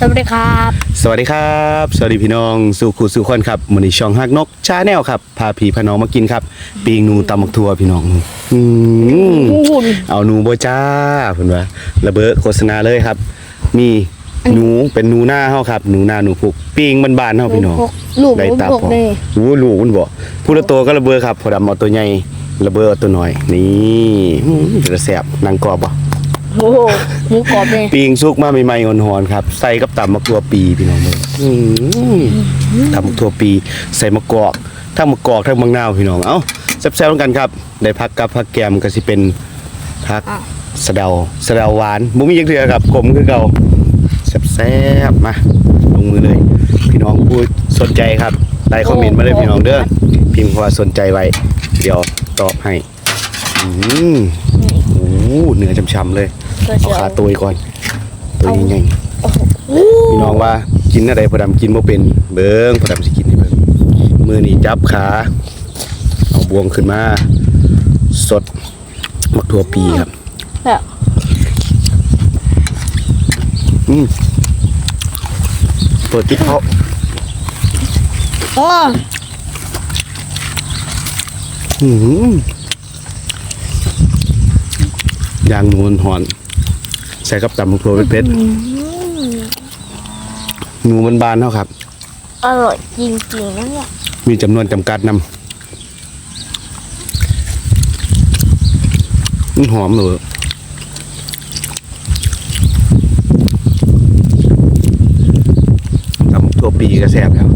สวัสดีครับ สวัสดีครับ สวัสดีพี่น้องสู่คู่สู่คนครับมือนี้ช่องฮักนกชาแนลครับ พาพี่พาน้องมากินครับ ปีงหนูตำบักทัวพี่น้องอืมหุ่นเอาหนูบ่จ้าเพิ่นว่าระเบิดโฆษณาเลยครับ มีหนูเป็นหนูหน้าเฮาครับหนูหน้าหนูพุกปีงบานๆเฮาพี่น้องลูกได้ตาพกพอเลยโอ้ลูกมันบ่ผู้ละตัวก็ระเบิดครับพอดำเอาตัวใหญ่ระเบิดเอาตัวน้อย นี่อืมจะแซ่บนางกรอบบ่ โอ้โหหมูกรอบเลยปีงสุกมาใหม่ๆอ่อนๆครับ ใส่กับตำมะกรัวปีพี่น้องเบิ่งอืมตำมะกรัวปี ใส่มะกอกทั้งมะกอกทั้งมะนาวพี่น้องเอ้าแซ่บๆกันครับ ได้พักกับพักแกมก็สิเป็นพักสะเดาสะเดาหวานบ่มีจักเทื่อครับกลมคือเก่าแซ่บๆมาลงมือเลย พี่น้องผู้สนใจครับได้คอมเมนต์มาเลยพี่น้องเด้อพิมพ์คำว่าสนใจไว้ เดี๋ยวตอบให้ อืมโอ้โหเนื้อช่ำๆเลย เพื่อเอาเชียวขาตัวอีกก่อน ตัวใหญ่โอ้โหๆพี่น้องว่ากินอะไรพอดำกินบ่เป็น เบิ้งพอดำสิกินให้เบิ้งมือนี่จับขา เอาบวงขึ้นมา สดมักถั่วปีครับแบบอืมเปิดติ๊กเขาโอ้อื้อหือย่างนวลหอน ใส่กับตำบักถั่เป็นเพชรหนูบานๆเนาะครับ อร่อยจริงๆนะเนี่ยมีจำนวนจำกัดนำมันหอมเลยตำถั่วปีก็แซ่บแล้ว